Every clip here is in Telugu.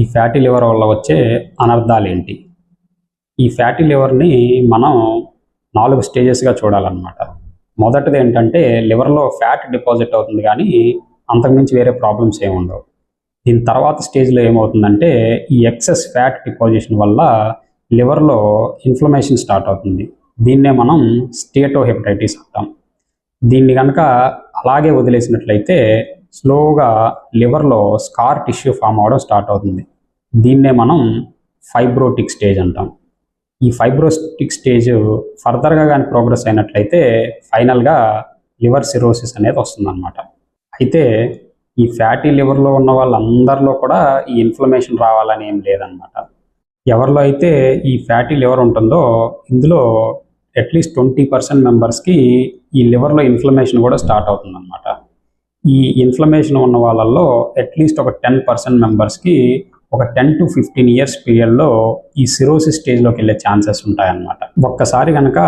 ఈ ఫ్యాటీ లివర్ వల్ల వచ్చే అనర్థాలు ఏంటి? ఈ ఫ్యాటీ లివర్ని మనం నాలుగు స్టేజెస్గా చూడాలన్నమాట. మొదటిది ఏంటంటే లివర్లో ఫ్యాట్ డిపాజిట్ అవుతుంది కానీ అంతకుమించి వేరే ప్రాబ్లమ్స్ ఏమి ఉండవు. దీని తర్వాత స్టేజ్లో ఏమవుతుందంటే ఈ ఎక్సెస్ ఫ్యాట్ డిపాజిషన్ వల్ల లివర్లో ఇన్ఫ్లమేషన్ స్టార్ట్ అవుతుంది. దీన్నే మనం స్టేటో హెపటైటిస్ అంటాం. దీన్ని కనుక అలాగే వదిలేసినట్లయితే స్లోగా లివర్లో స్కార్ టిష్యూ ఫామ్ అవడం స్టార్ట్ అవుతుంది. దీన్నే మనం ఫైబ్రోటిక్ స్టేజ్ అంటాం. ఈ ఫైబ్రోటిక్ స్టేజ్ ఫర్దర్గా కానీ ప్రోగ్రెస్ అయినట్లయితే ఫైనల్గా లివర్ సిరోసిస్ అనేది వస్తుందన్నమాట. అయితే ఈ ఫ్యాటీ లివర్లో ఉన్న వాళ్ళందరిలో కూడా ఈ ఇన్ఫ్లమేషన్ రావాలని ఏం లేదనమాట ఎవరిలో అయితే ఈ ఫ్యాటీ లివర్ ఉంటుందో ఇందులో అట్లీస్ట్ ట్వంటీ పర్సెంట్ మెంబర్స్కి ఈ లివర్లో ఇన్ఫ్లమేషన్ కూడా స్టార్ట్ అవుతుందన్నమాట. ఈ ఇన్ఫ్లమేషన్ ఉన్న వాళ్ళల్లో అట్లీస్ట్ ఒక టెన్ పర్సెంట్ మెంబర్స్కి ఒక టెన్ టు ఫిఫ్టీన్ ఇయర్స్ పీరియడ్లో ఈ సిరోసిస్ స్టేజ్లోకి వెళ్ళే ఛాన్సెస్ ఉంటాయన్నమాట. ఒక్కసారి కనుక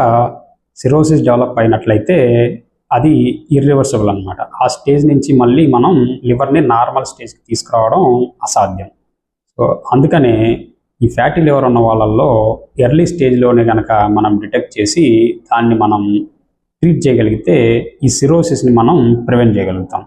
సిరోసిస్ డెవలప్ అయినట్లయితే అది ఇర్రివర్సిబుల్ అనమాట ఆ స్టేజ్ నుంచి మళ్ళీ మనం లివర్ని నార్మల్ స్టేజ్కి తీసుకురావడం అసాధ్యం. సో అందుకనే ఈ ఫ్యాటీ లివర్ ఉన్న వాళ్ళల్లో ఎర్లీ స్టేజ్లోనే కనుక మనం డిటెక్ట్ చేసి దాన్ని మనం ట్రీట్ చేయగలిగితే ఈ సిరోసిస్ని మనం ప్రివెంట్ చేయగలుగుతాం.